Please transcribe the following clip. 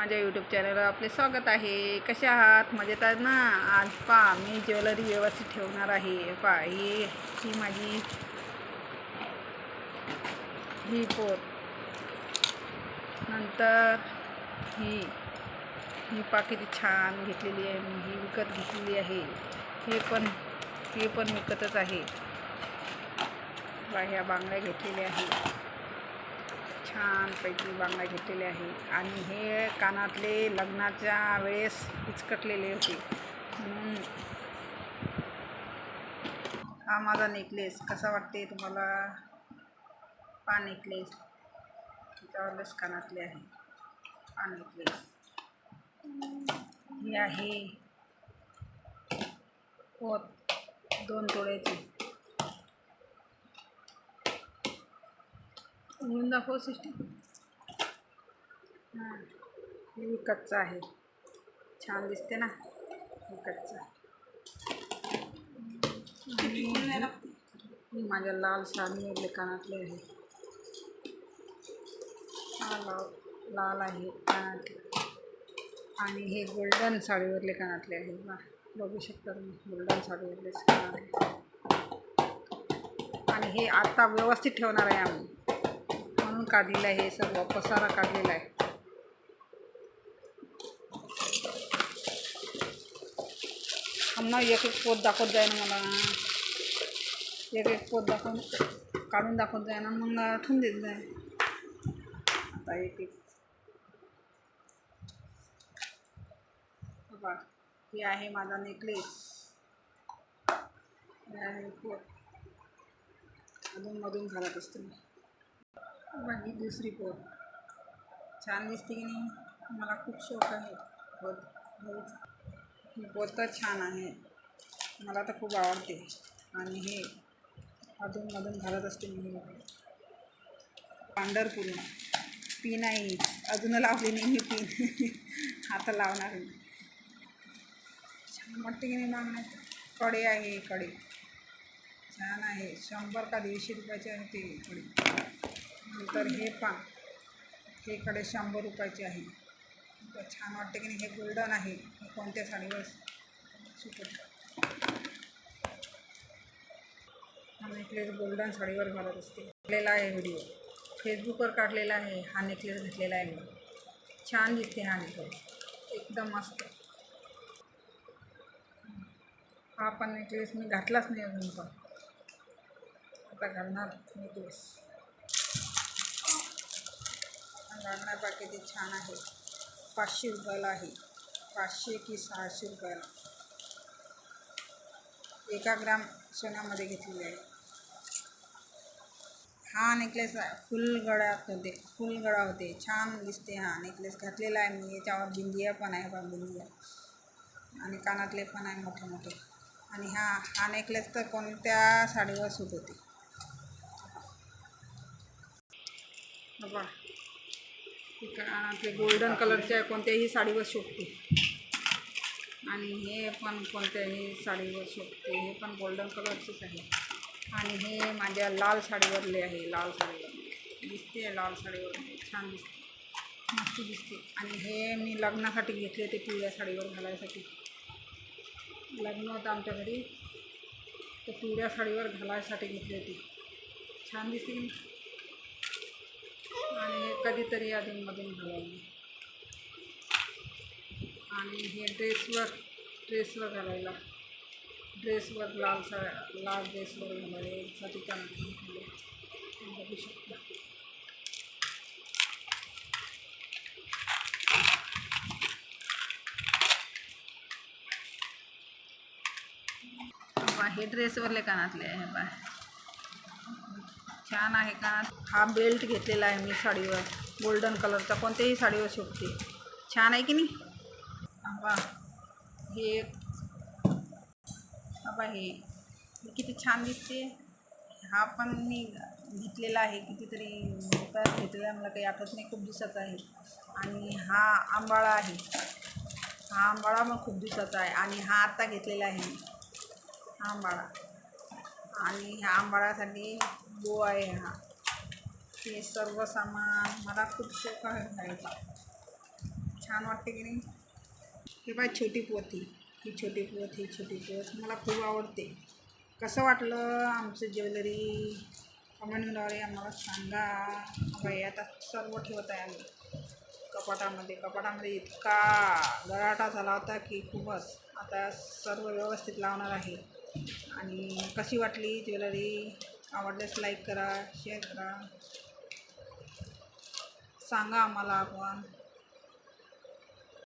माझ्या यूट्यूब चॅनलवर आपले स्वागत आहे. कसे आहात? मजेत आहात ना? आज पा मी ज्वेलरी व्यवस्थित ठेवणार आहे. पा ही ही माझी ही पोत नंतर ही ही पा किती छान घेतलेली आहे. मी ही विकत घेतलेली आहे. हे पण हे पण विकतच आहे. बा ह्या बांगड्या घेतलेल्या आहे छानपैकी बांगड्या घेतलेले आहे. आणि हे कानातले लग्नाच्या वेळेस पिचकटलेले होते. म्हणून हा माझा नेकलेस कसा वाटते तुम्हाला? हा नेकलेस त्याच्यावरच कानातले आहे. हा नेकलेस हे आहे पोत. दोन तोळ्याची उघडून दाखव सिस्टीम हां हे विकतचं आहे. छान दिसते ना. विकतचं आणि माझ्या लाल साडीमधले कानातले आहे. हा लाल लाल आहे कानातले. आणि हे गोल्डन साडीवरले कानातले आहे. बघू शकता तुम्ही गोल्डन साडीवरले कानातले. आणि हे आता व्यवस्थित ठेवणार आहे आम्ही. काढलेलं आहे हे सर्व पसारा काढलेला आहे. आम्हाला एक एक पोत दाखवत जाय ना मला. एक एक पोत दाखवून काढून दाखवत जाय ना मग ठेवून देत जाय आता एक एक. बघा हे आहे माझा नेकलेस हे आहे पोत. अधूनमधून घालत असते मी. ही दुसरी पोत छान दिसते की नाही? मला खूप शौक आहे. पोत घ्यायचा ही पोत तर छान आहे. मला तर खूप आवडते. आणि हे अधूनमधून घालत असते मी हे पांढरपूर्ण पी नाही. अजून लावली नाही मी पीन आता लावणार मी. छान वाटते की नाही मागणार कडे आहे कडे छान आहे. शंभर का दीडशे रुपयाचे आहे ते कडे नंतर हे पा हे कडे शंभर रुपयाचे आहे. तर छान वाटते की नाही हे गोल्डन आहे. कोणत्या साडीवर सुटत हा नेकलेस गोल्डन साडीवर घालत असते. घातलेला आहे व्हिडिओ फेसबुकवर काढलेला आहे. हा नेकलेस घातलेला आहे मी छान दिसते हा नेकलेस. एकदम मस्त. हा पण नेकलेस मी घातलाच नाही अजून पण. आता घालणार नेकलेस घालणार बाकी ते छान आहे. पाचशे रुपयाला आहे. पाचशे की सहाशे रुपयाला. एका ग्राम सोन्यामध्ये घेतलेले आहे. हा नेकलेस फुल गळ्यात होते फुल गळा होते. छान दिसते हा नेकलेस घातलेला आहे मी. याच्यावर बिंदिया पण आहे बा बिंदिया. आणि कानातले पण आहे मोठे मोठे. आणि हा हा नेकलेस तर कोणत्या साडीवर सूट होते? बाबा कानातले गोल्डन कलरचे कोणत्याही साडीवर शोभते. आणि हे पण कोणत्याही साडीवर शोभते. हे पण गोल्डन कलरचेच आहे. आणि हे माझ्या लाल साडीवरले आहे लाल साडीवर दिसते लाल साडीवर. छान दिसते. मस्त दिसते. आणि हे मी लग्नासाठी घेतले ते पिवळ्या साडीवर घालायसाठी. लग्न होतं आमच्या घरी. तर पिवळ्या साडीवर घालायसाठी घेतले होते. छान दिसते की आणि कधीतरी अधूनमधून घालायला आणि हे ड्रेसवर ड्रेसवर घालायला. ड्रेसवर लाल सा लाल ड्रेसवर घालायला. यासाठी कानातले बघू शकता. बा हे ड्रेसवरले कानातले आहे बाय. छान आहे का? हा बेल्ट घेतलेला आहे मी साडीवर. गोल्डन कलरचा कोणत्याही साडीवर शोभते छान आहे की नाही? आबा हे आबा हे. किती छान दिसते. हा पण मी घेतलेला आहे. कितीतरी रुपयात घेतलेला आहे. मला काही आठवत नाही. खूप दिवसाचा आहे. आणि हा आंबाळा आहे. हा आंबाळा मग खूप दिवसाचा आहे. आणि हा आत्ता घेतलेला आहे हा आंबाळा. आणि ह्या आंबाळासाठी बो आहे हा. हे सर्व सामान मला खूप शौक आहे घ्यायचा छान वाटते की नाही? हे बाय छोटी पोथी. ही छोटी पोथ ही छोटी पोथ. मला खूप आवडते. कसं वाटलं आमचं ज्वेलरी? कमेंटद्वारे आम्हाला सांगा. बाई आता सर्व ठेवत आहे आम्ही. कपाटामध्ये. कपाटामध्ये इतका गराटा झाला होता की खूपच. आता सर्व व्यवस्थित लावणार आहे. आणि कशी वाटली ज्वेलरी? आवडल्यास लाईक करा शेअर करा. सांगा आम्हाला आपण